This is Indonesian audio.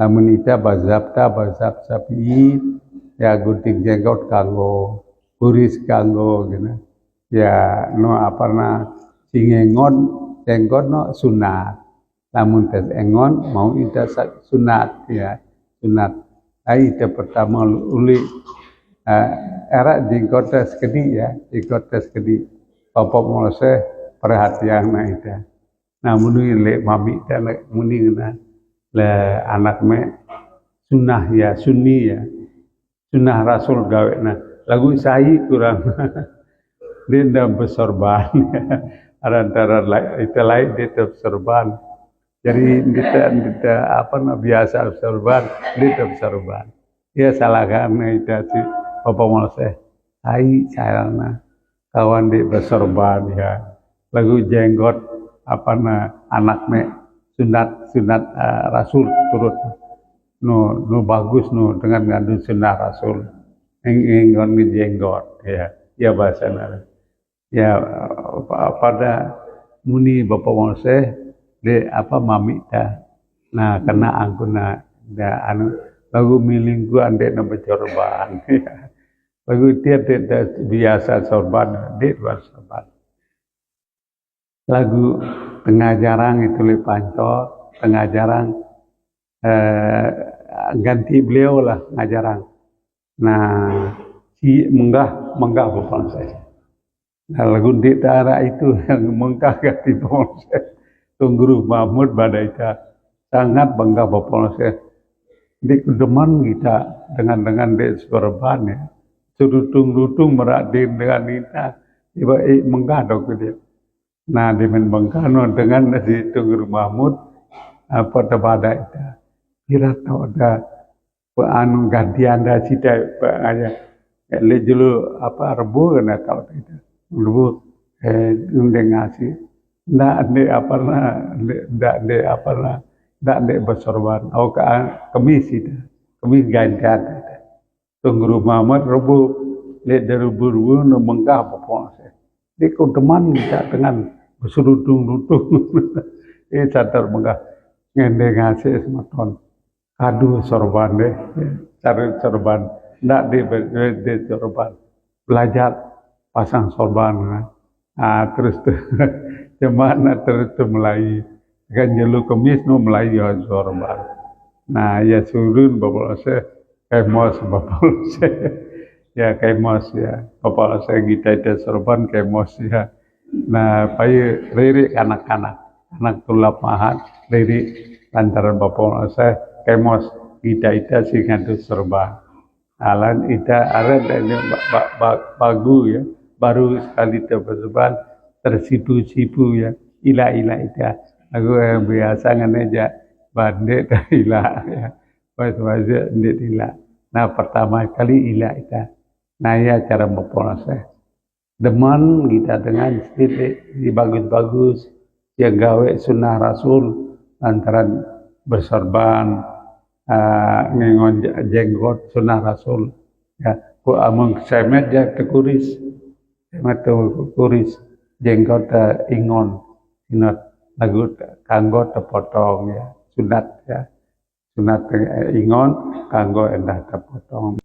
lamun ita bazabta bazab sapi ya gunting jenggot kanggo buris kanggo gitu ya no apa na singengon jenggot no sunat. Lamun tes engon mau ita sunat ya sunat. Ai ita pertama uli uh, era jenggot tes kedi ya jenggot tes kedi papa mulase perhatian na ita nah muni le mami ita le muni na le anak me sunnah ya sunni ya. Sunnah rasul gawe nah lagu sahi kurang. Dia ndak bersorban. Antara itu lain dia tetap sorban jadi kita kita apa nah, biasa sorban dia tetap sorban ya salah karena itu si Bapak Molse hai carana kawan di bersorban ya. Lagu jenggot apa na anak me sunat sunat uh, rasul turut. No no bagus no dengan ngadu sunat rasul. Ingin jenggot ya. Ya bahasa nara ya pada muni bapak mose de apa mamita nah kena angkuna da anu lagu milingku ande na becorban lagu tiap tiap biasa sorban de sorban. Lagu tengah jarang itu le panco tengah jarang eh, ganti beliau lah ngajarang nah si menggah menggah bapak saya Nah, lagu di daerah itu yang mengkagat di Polsek. Tungguru Mahmud Badaika sangat bangga bapak Polsek. Di kedeman kita dengan dengan di Sorban ya. Surutung-lutung meradin dengan kita. Tiba eh, menggadok dia. Nah, di Menbangkano dengan di Tungguru Mahmud apa pada itu. Kira tahu ada anu gantian dah cita aja. Lejulu apa rebu kena tahu itu dulu eh undang ngasih. Ndak de apa na ndak de apa na ndak de bersorban. Au ka kemis itu kemis gantian tunggu Muhammad rebu. Le dari buru no menggah popon se di teman kita dengan bersurutung-lutung eh catar menggah ngende ngasih sematon kadu sorban deh. Cari sorban. Ndak de de sorban. Belajar pasang sorban kan. Ah, terus tu cemana terus tu mulai kan jelu kemis mulai ya sorban. Nah ya surun bapak saya kayak mos bapak saya ya kayak mos ya. Bapak saya kita itu sorban kayak mos ya. Nah payu riri anak-anak anak tulap mahat riri lantaran bapak saya kayak mos kita itu sih ngadu sorban. Alan ita ada ini bagu ya baru sekali terberban tersipu-sipu ya ila-ila itu aku yang biasa aja bandit ila ya pas bandit ila. Nah pertama kali ila itu nah ya cara memproses deman kita dengan sedikit di bagus-bagus yang gawe sunnah rasul antara bersorban uh, jenggot sunnah rasul. Ya ku among semet ya kekuris mata kuris jenggot ingon. Ingat lagu kanggo tepotong ya sunat ya. Sunat ingon kanggo endah tepotong